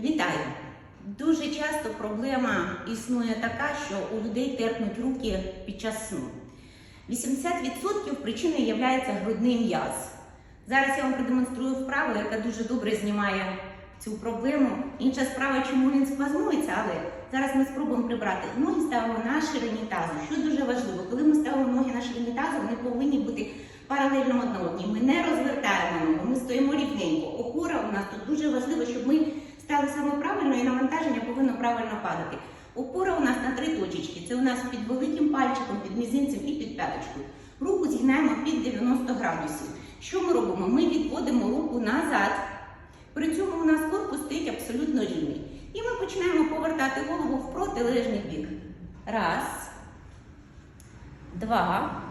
Вітаю! Дуже часто проблема існує така, що у людей терпнуть руки під час сну. 80% причиною є грудний м'яз. Зараз я вам продемонструю вправу, яка дуже добре знімає цю проблему. Інша справа, чому він спазмується, але зараз ми спробуємо прибрати. Ноги ставимо на ширині тазу. Що дуже важливо, коли ми ставимо ноги на ширині тазу, вони повинні бути паралельно одна одній. Ми не розвертаємо ногу, ми стоїмо рівненько. Опора у нас тут дуже важливо, щоб ми стали саме правильно і навантаження повинно правильно падати. Опора у нас на три точечки. Це у нас під великим пальчиком, під мізинцем і під п'яточкою. Руку згинаємо під 90 градусів. Що ми робимо? Ми відводимо руку назад. При цьому у нас корпус стоїть абсолютно рівний. І ми починаємо повертати голову в протилежний бік. Раз, два,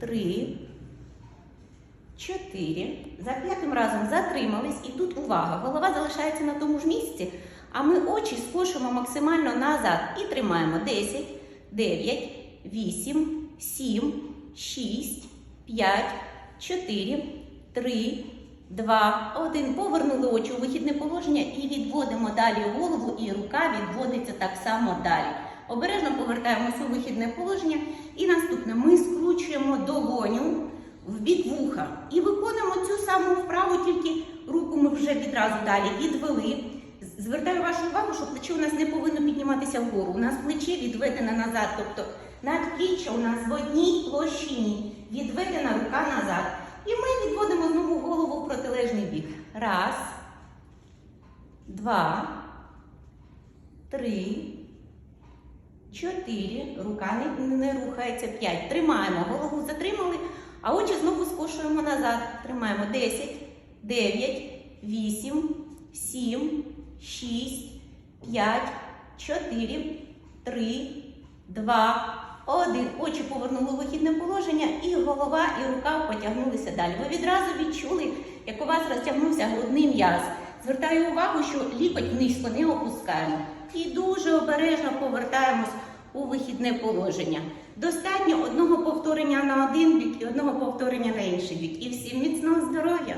три, чотири. За п'ятим разом затримались. І тут увага. Голова залишається на тому ж місці, а ми очі скошуємо максимально назад. І тримаємо 10, 9, 8, 7, 6, 5, 4, 3, 2, 1. Повернули очі у вихідне положення і відводимо далі голову, і рука відводиться так само далі. Обережно повертаємося у вихідне положення. І наступне ми скручуємо долоню в бік вуха. І виконуємо цю саму вправу, тільки руку ми вже відразу далі відвели. Звертаю вашу увагу, що плече у нас не повинно підніматися вгору. У нас плече відведене назад, тобто надпліччя у нас в одній площині, відведена рука назад. І ми відводимо знову голову в протилежний бік. Раз, два, три, чотири. Рука не, не рухається. П'ять. Тримаємо. Голову затримали, а очі знову скошуємо назад. Тримаємо. Десять, дев'ять, вісім, сім, шість, п'ять, чотири, три, два. Один. Очі повернули у вихідне положення, і голова, і рука потягнулися далі. Ви відразу відчули, як у вас розтягнувся грудний м'яз. Звертаю увагу, що лікоть низько не опускаємо. І дуже обережно повертаємось у вихідне положення. Достатньо одного повторення на один бік і одного повторення на інший бік. І всім міцного здоров'я!